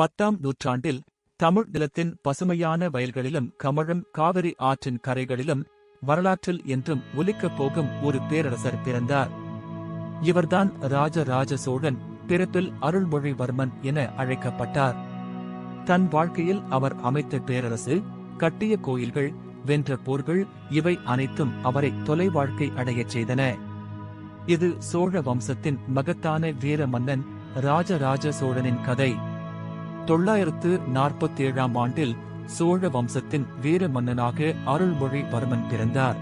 பத்தாம் நூற்றாண்டில் தமிழ் நிலத்தின் பசுமையான வயல்களிலும் கமழும் காவிரி ஆற்றின் கரைகளிலும் வரலாற்றில் என்றும் ஒலிக்கப் போகும் ஒரு பேரரசர் பிறந்தார். இவர்தான் ராஜராஜ சோழன் பிறப்பில் அருள்மொழிவர்மன் என அழைக்கப்பட்டார். தன் வாழ்க்கையில் அவர் அமைத்த பேரரசு கட்டிய கோயில்கள் வென்ற போர்கள் இவை அனைத்தும் அவரை தொலை வாழ்க்கை அடையச் செய்தன. இது சோழ வம்சத்தின் மகத்தான வீர மன்னன் ராஜராஜ சோழனின் கதை. தொள்ளாயிரத்து நாற்பத்தி ஏழாம் ஆண்டில் சோழ வம்சத்தின் வீர மன்னனாக அருள்மொழிவர்மன் பிறந்தார்.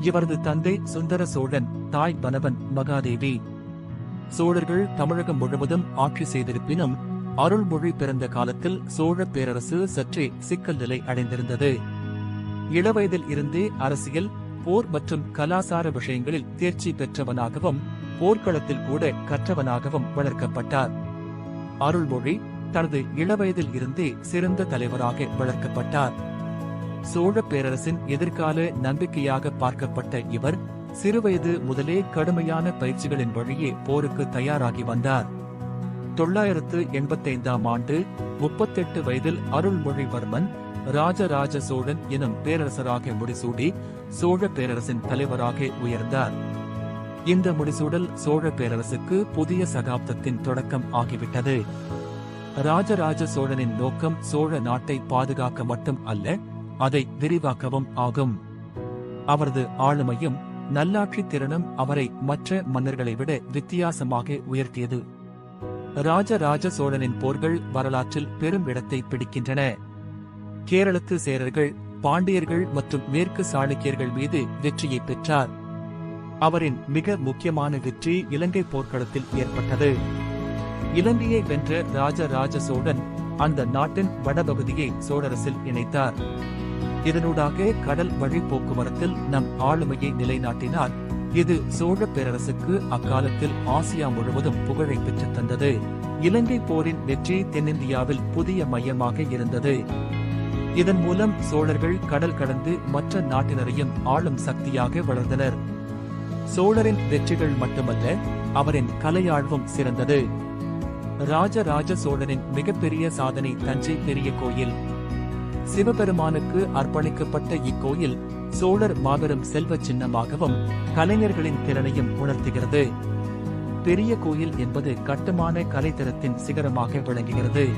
இவரது தந்தை சுந்தர சோழன் தாய் பனவன் மகாதேவி. சோழர்கள் தமிழகம் முழுவதும் ஆட்சி செய்திருப்பினும் அருள்மொழி பிறந்த காலத்தில் சோழ பேரரசு சற்றே சிக்கல் நிலை அடைந்திருந்தது. இளவயதில் இருந்தே அரசியல் போர் மற்றும் கலாசார விஷயங்களில் தேர்ச்சி பெற்றவனாகவும் போர்க்களத்தில் கூட கற்றவனாகவும் வளர்க்கப்பட்டார். அருள்மொழி தனது இளவயதில் இருந்தே சிறந்த தலைவராக வளர்க்கப்பட்டார். சோழ பேரரசின் எதிர்கால நம்பிக்கையாக பார்க்கப்பட்ட இவர் சிறுவயது முதலே கடுமையான பயிற்சிகளின் வழியே போருக்கு தயாராகி வந்தார். தொள்ளாயிரத்து எண்பத்தைந்தாம் ஆண்டு முப்பத்தெட்டு வயதில் அருள்மொழிவர்மன் ராஜராஜ சோழன் எனும் பேரரசராக முடிசூடி சோழ பேரரசின் தலைவராக உயர்ந்தார். இந்த முடிசூடல் சோழ பேரரசுக்கு புதிய சகாப்தத்தின் தொடக்கம் ஆகிவிட்டது. ராஜராஜ சோழனின் நோக்கம் சோழ நாட்டை பாதுகாக்க மட்டும் அல்ல அதை விரிவாக்கவும் ஆகும். அவரது ஆளுமையும் நல்லாட்சி திறனும் அவரை மற்ற மன்னர்களை விட வித்தியாசமாக உயர்த்தியது. ராஜராஜ சோழனின் போர்கள் வரலாற்றில் பெரும் இடத்தை பிடிக்கின்றன. கேரளத்து சேரர்கள் பாண்டியர்கள் மற்றும் மேற்கு சாளுக்கியர்கள் மீது வெற்றியை பெற்றார். அவரின் மிக முக்கியமான வெற்றி இலங்கை போர்க்களத்தில் ஏற்பட்டது. இலங்கையை வென்ற ராஜராஜ சோழன் அந்த நாட்டின் வடபகுதியை சோழரசில் இணைத்தார். இதனூடாக கடல் வழி போக்குவரத்தில் நம் ஆளுமையை நிலைநாட்டினார். இது சோழ பேரரசுக்கு அக்காலத்தில் ஆசியா முழுவதும் புகழை பெற்றுத் தந்தது. இலங்கை போரின் வெற்றி தென்னிந்தியாவில் புதிய மையமாக இருந்தது. இதன் மூலம் சோழர்கள் கடல் கடந்து மற்ற நாட்டினரையும் ஆளும் சக்தியாக வளர்ந்தனர். சோழரின் வெற்றிகள் மட்டுமல்ல அவரின் கலையாழ்வும் சிறந்தது. ராஜராஜ சோழனின் மிகப்பெரிய சாதனை தஞ்சை பெரிய கோயில். சிவபெருமானுக்கு அர்ப்பணிக்கப்பட்ட இக்கோயில் சோழர் மாபெரும் செல்வ சின்னமாகவும் கலைஞர்களின் திறனையும் உணர்த்துகிறது. பெரிய கோயில் என்பது கட்டுமான கலைத்தரத்தின் சிகரமாக விளங்குகிறது.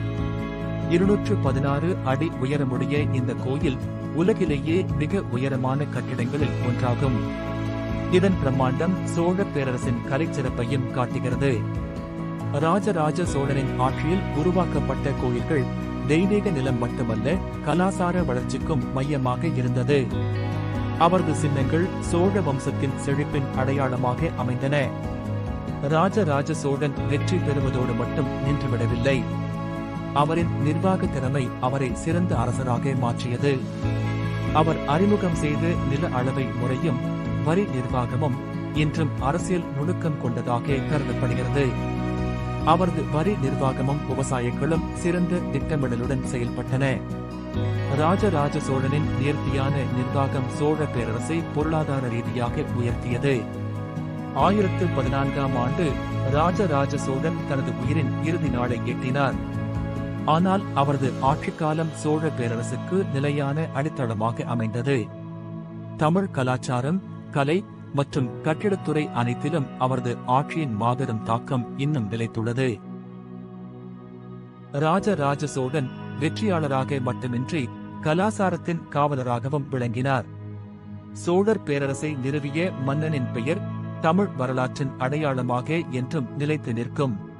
இருநூற்று பதினாறு அடி உயரமுடைய இந்த கோயில் உலகிலேயே மிக உயரமான கட்டிடங்களில் ஒன்றாகும். இதன் பிரம்மாண்டம் சோழ பேரரசின் கலைச்சிறப்பையும் காட்டுகிறது. ராஜராஜ சோழனின் ஆட்சியில் உருவாக்கப்பட்ட கோயில்கள் தெய்வீக நிலம் மட்டுமல்ல கலாசார வளர்ச்சிக்கும் மையமாக இருந்தது. அவரது சின்னங்கள் சோழ வம்சத்தின் செழிப்பின் அடையாளமாக அமைந்தன. ராஜராஜ சோழன் வெற்றி பெறுவதோடு மட்டும் நின்றுவிடவில்லை. அவரின் நிர்வாக திறமை அவரை சிறந்த அரசராக மாற்றியது. அவர் அறிமுகம் செய்த நில அளவை முறையும் வரி நிர்வாகமும் இன்றும் அரசியல் நுணுக்கம் கொண்டதாக கருதப்படுகிறது. அவரது வரி நிர்வாகமும் விவசாயிகளும் சிறந்த திட்டமிடலுடன் செயல்பட்டன. ராஜராஜ சோழனின் நேர்த்தியான நிர்வாகம் சோழ பேரரசை பொருளாதார ரீதியாக உயர்த்தியது. ஆயிரத்து பதினான்காம் ஆண்டு ராஜராஜ சோழன் தனது உயிரின் இறுதி நாளை எட்டினார். ஆனால் அவரது ஆட்சிக்காலம் சோழ பேரரசுக்கு நிலையான அடித்தளமாக அமைந்தது. தமிழ் கலாச்சாரம் கலை மற்றும் கட்டிடத்துறை அனைத்திலும் அவரது ஆட்சியின் மாபெரும் தாக்கம் இன்னும் நிலைத்துள்ளது. ராஜராஜ சோழன் வெற்றியாளராக மட்டுமின்றி கலாசாரத்தின் காவலராகவும் விளங்கினார். சோழர் பேரரசை நிறுவிய மன்னனின் பெயர் தமிழ் வரலாற்றின் அடையாளமாக என்றும் நிலைத்து நிற்கும்.